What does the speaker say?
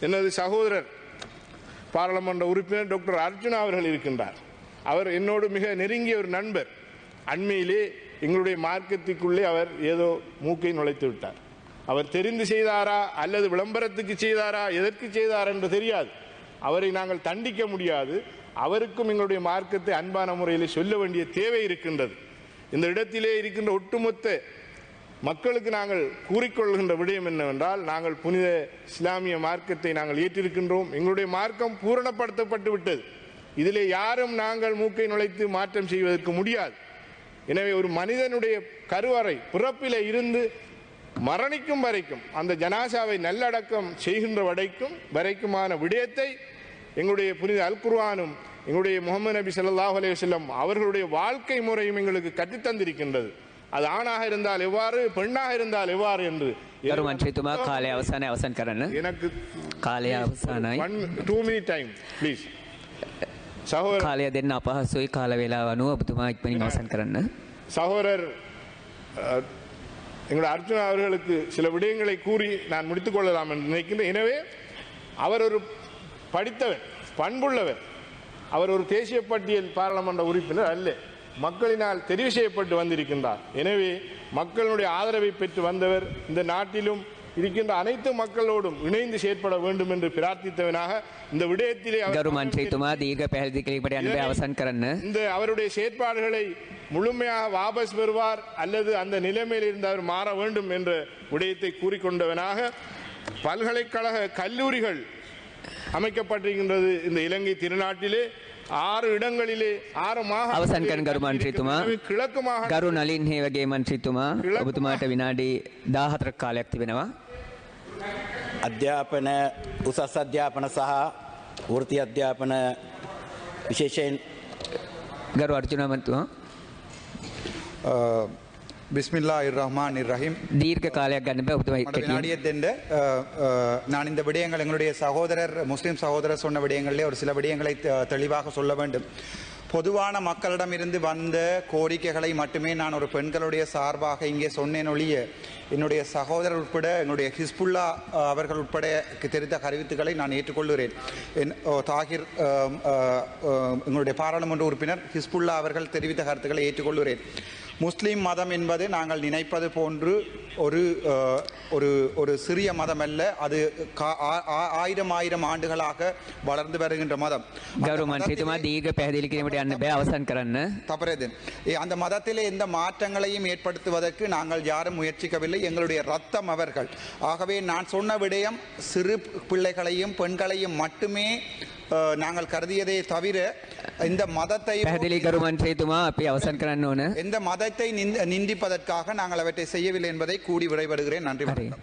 எனது சகோதரர்? பாராளுமன்ற உறுப்பினர் டாக்டர் அர்ஜுனா அவர்கள் இருக்கின்றார். அவர் என்னோடு மிக நெருங்கிய ஒரு நண்பர். அண்மையிலே எங்களுடைய மார்க்கத்துக்குள்ளே அவர் ஏதோ மூக்கை நுழைத்து விட்டார். அவர் தெரிந்து செய்தாரா அல்லது விளம்பரத்துக்கு செய்தாரா எதற்கு செய்தார் என்று தெரியாது. அவரை நாங்கள் தண்டிக்க முடியாது. அவருக்கும் எங்களுடைய மார்க்கத்தை அன்பான முறையில் சொல்ல வேண்டிய தேவை இருக்கின்றது. இந்த இடத்திலே இருக்கின்ற ஒட்டுமொத்த மக்களுக்கு நாங்கள் கூறிக்கொள்கின்ற விடயம் என்னவென்றால் நாங்கள் புனித இஸ்லாமிய மார்க்கத்தை நாங்கள் ஏற்றிருக்கின்றோம். எங்களுடைய மார்க்கம் பூரணப்படுத்தப்பட்டு விட்டது. இதிலே யாரும் நாங்கள் மூக்கை நுழைத்து மாற்றம் செய்வதற்கு முடியாது. எனவே ஒரு மனிதனுடைய கருவறை பிறப்பிலே இருந்து மரணிக்கும் வரைக்கும் அந்த ஜனாசாவை நல்லடக்கம் செய்கின்ற வரைக்கும் வரைக்குமான விடயத்தை எங்களுடைய புனித அல்குர்வானும் எங்களுடைய முகமது நபி சல்லாஹ் அலைஹி செல்லம் அவர்களுடைய வாழ்க்கை முறையும் எங்களுக்கு கற்றுத்தந்திருக்கின்றது. அது ஆணாக இருந்தால் எவ்வாறு பெண்ணாக இருந்தால் எவ்வாறு என்று ගරු මන්ත්‍රීතුමා කාලය අවසානය අවසන් කරන්න. எனக்கு කාලය අවසානයි. One two minute time please சகோதரர் කාලය දෙන්න අපහසුයි කාල වෙලා අනුව ඔබතුමා ඉක්මනින් අවසන් කරන්න. சகோதரர் அஹ், எங்களுடைய அர்ஜுனா அவர்களுக்கு சில விடயங்களை கூறி நான் முடித்துக் கொள்ளலாம் என்று நினைக்கின்றேன் எனவே அவர் ஒரு படித்தவர் பண்புள்ளவர் அவர் ஒரு தேசிய பட்டியல் பாராளுமன்ற உறுப்பினர் அல்ல மக்களினால் தெரிவு செய்யப்பட்டு வந்திருக்கின்றார். எனவே மக்களுடைய ஆதரவை பெற்று வந்தவர் இந்த நாட்டிலும் ગરુમાન છે તમા દીર્ઘ પહેલ દીકરી પડે અનબે અવસાન કરન இந்த அவருடைய செயற்பாடுகளை முழுமையாக வாபஸ் பெறுவார் அல்லது அந்த நிலைமையில் இருந்து அவர் மாற வேண்டும் என்ற விடயத்தை கூறிக்கொண்டவனாக பல்கலைக்கழக கல்லூரிகள் அமைக்கப்பட்டிருக்கின்றது இந்த இலங்கை திருநாட்டிலே. ஆறு இடங்களிலே ஆறு மாகாண අවසන් කරන ගරු මන්ත්‍රීතුමා கிழக்கு மாகாண ගරු නලින් හේවගේ මන්ත්‍රීතුමා ඔබතුමාට විනාඩි 14ක් කාලයක් තිබෙනවා. අධ්‍යාපන උසස් අධ්‍යාපන සහ වෘති අධ්‍යාපන විශේෂයෙන් ගරු අර්ජුනමතුමා பிஸ்மில்லா இர் ரஹ்மான் இர் ரஹீம் දීර්ඝ කාලයක් ගන්න බෑ ඔබතුමා மற்ற කෙටියෙන්. வினாடியை தெண்ட அஹ், அஹ், நான் இந்த விடயங்கள் எங்களுடைய சகோதரர் முஸ்லிம் சகோதரர் சொன்ன விடயங்களிலே ஒரு சில விடயங்களை தெ- தெளிவாக சொல்ல வேண்டும் பொதுவான மக்களிடமிருந்து வந்த கோரிக்கைகளை மட்டுமே நான் ஒரு பெண்களுடைய சார்பாக இங்கே சொன்னேன் ஒழிய என்னுடைய சகோதரர் உட்பட என்னுடைய ஹிஸ்புல்லா அஹ், அவர்கள் உட்பட தெரிந்த கருத்துக்களை நான் ஏற்றுக்கொள்கிறேன் என் ஓ, தாகிர் அஹ், அஹ், அஹ், எங்களுடைய பாராளுமன்ற உறுப்பினர் ஹிஸ்புல்லா அவர்கள் தெரிவித்த கருத்துக்களை ஏற்றுக்கொள்கிறேன் முஸ்லிம் மதம் என்பது நாங்கள் நினைப்பது போன்று ஒரு அஹ், ஒரு ஒரு சிறிய மதம் அல்ல அது கா- ஆ- ஆ- ஆயிரம் ஆயிரம் ஆண்டுகளாக வளர்ந்து வருகின்ற மதம் அந்த ගරු මන්ත්‍රීතුමා දීර්ඝ පැහැදිලි කිරීමට යන්න බෑ අවසන් කරන්න. தவறது ஏ, அந்த மதத்திலே எந்த மாற்றங்களையும் ஏற்படுத்துவதற்கு நாங்கள் யாரும் முயற்சிக்கவில்லை எங்களுடைய ரத்தம் அவர்கள் ஆகவே நான் சொன்ன விடயம் சிறு பிள்ளைகளையும் பெண்களையும் மட்டுமே அஹ், நாங்கள் கருதியதே தவிர இந்த மதத்தை පැහැදිලි කරු මන්ත්‍රීතුමා අපි අවසන් කරන්න ඕන. எந்த மதத்தை நிந்த- நிந்திப்பதற்காக நாங்கள் அவற்றை செய்யவில்லை என்பதை கூடி விடைபடுகிறேன் நன்றி හරි. வணக்கம்